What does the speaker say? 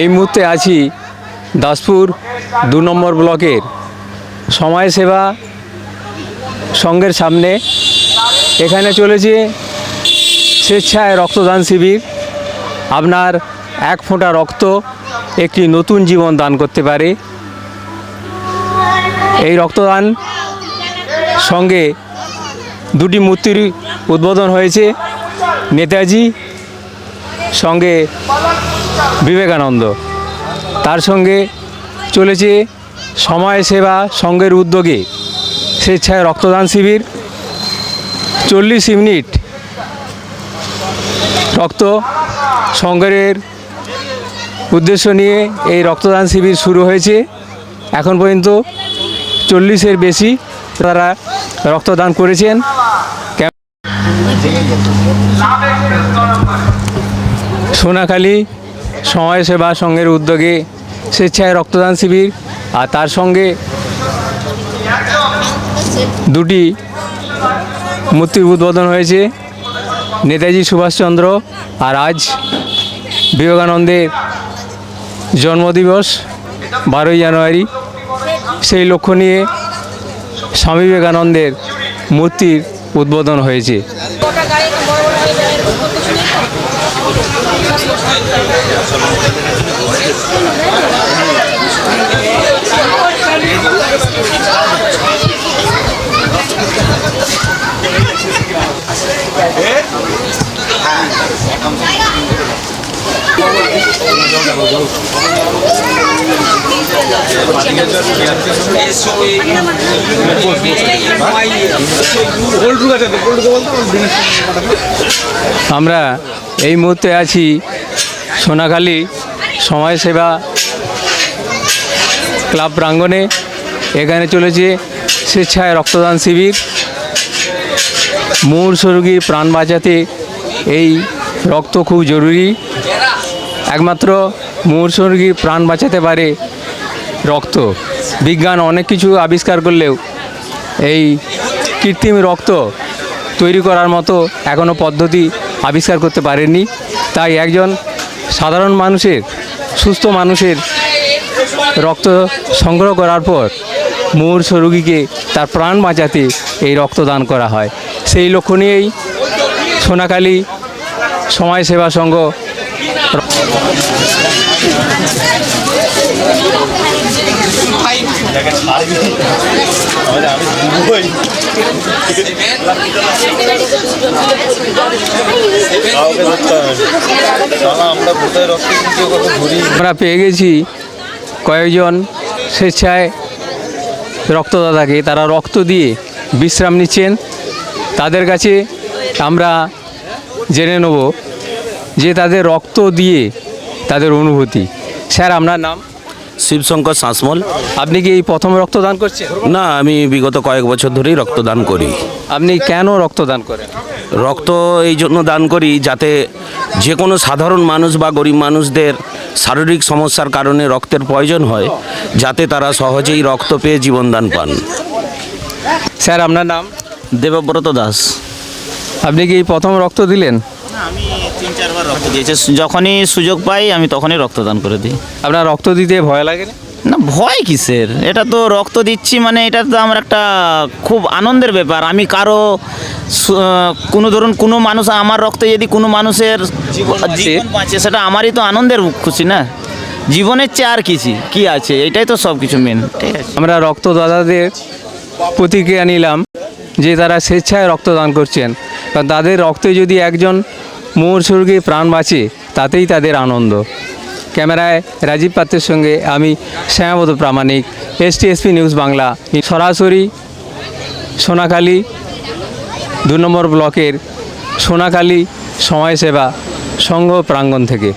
এই মুহূর্তে আছি দাসপুর দু নম্বর ব্লকের সমাজসেবা সংঘের সামনে। এখানে চলেছে স্বেচ্ছায় রক্তদান শিবির। আপনার এক ফোঁটা রক্ত একটি নতুন জীবন দান করতে পারে। এই রক্তদান সঙ্গে দুটি মূর্তির উদ্বোধন হয়েছে নেতাজি, সঙ্গে বিবেকানন্দ। তার সঙ্গে চলেছে সময় সেবা সংঘের উদ্যোগে স্বেচ্ছায় রক্তদান শিবির। চল্লিশ ইউনিট রক্ত সংগ্রহের উদ্দেশ্য নিয়ে এই রক্তদান শিবির শুরু হয়েছে। এখন পর্যন্ত চল্লিশের বেশি তারা রক্তদান করেছেন। সোনাখালী সমাজসেবা সংঘের উদ্যোগে স্বেচ্ছায় রক্তদান শিবির আর তার সঙ্গে দুটি মূর্তির উদ্বোধন হয়েছে। নেতাজি সুভাষচন্দ্র আর আজ বিবেকানন্দের জন্মদিবস বারোই জানুয়ারি। সেই লক্ষ্য নিয়ে স্বামী বিবেকানন্দের মূর্তির উদ্বোধন হয়েছে। আমরা এই মুহূর্তে আছি সোনাখালী সমাজসেবা ক্লাব প্রাঙ্গণে এখানে চলেছে স্বেচ্ছায় রক্তদান শিবির। মূর্ষ রোগীর প্রাণ বাঁচাতে এই রক্ত খুব জরুরি। একমাত্র মূর্ষ রোগীর প্রাণ বাঁচাতে পারে রক্ত। বিজ্ঞান অনেক কিছু আবিষ্কার করলেও এই কৃত্রিম রক্ত তৈরি করার মতো এখনও পদ্ধতি আবিষ্কার করতে পারেনি। তাই একজন সাধারণ মানুষের, সুস্থ মানুষের রক্ত সংগ্রহ করার পর মূর্ষ রুগীকে তার প্রাণ বাঁচাতে এই রক্তদান করা হয়। সেই লক্ষ্য নিয়েই সোনাকালী সমাজ সেবা সংঘ আমরা পেয়ে গেছি কয়েকজন স্বেচ্ছায় রক্তদাতাকে। তারা রক্ত দিয়ে বিশ্রাম নিচ্ছেন। তাদের কাছে আমরা জেনে নেব যে তাদের রক্ত দিয়ে তাদের অনুভূতি। স্যার, আপনার নাম? শিবশঙ্কর শাসমল। আপনি কি এই প্রথম রক্তদান করছেন? না আমি বিগত কয়েক বছর ধরেই রক্তদান করি। আপনি কেন রক্তদান করেন? রক্ত এই জন্য দান করি যাতে যে কোনো সাধারণ মানুষ বা গরিব মানুষদের শারীরিক সমস্যার কারণে রক্তের প্রয়োজন হয় যাতে তারা সহজেই রক্ত পেয়ে জীবনদান পান। স্যার আপনার নাম? দেবব্রত দাস। আপনি কি এই প্রথম রক্ত দিলেন? রক্ত দিয়েছি। যখনই সুযোগ পাই আমি তখনই রক্তদান করে দিই। আপনার রক্ত দিতে ভয় লাগে না? না ভয় কিসের? এটা তো রক্ত দিচ্ছি মানে এটা তো আমার একটা খুব আনন্দের ব্যাপার। আমি কারও কোনো ধরুন কোনো মানুষ আমার রক্তে যদি কোনো মানুষের বাঁচে। জীবন বাঁচে সেটা আমারই তো আনন্দের খুশি না? জীবনের চেয়ে আর কিছু কি আছে? এটাই তো সব কিছু মেন ঠিক আছে। আমরা রক্তদাতাদের প্রতিক্রিয়া নিলাম যে তারা স্বেচ্ছায় রক্তদান করছেন। কারণ তাদের রক্তে যদি একজন মুহূর্ষর্গী প্রাণ বাঁচে, তাতেই তাদের আনন্দ। ক্যামেরায় রাজীব পাত্রের সঙ্গে আমি শ্যামাবত প্রামাণিক এসটিএসপি নিউজ বাংলা। সরাসরি সোনাখালী, দু নম্বর ব্লকের সোনাখালী সমাজসেবা সংঘ প্রাঙ্গণ থেকে।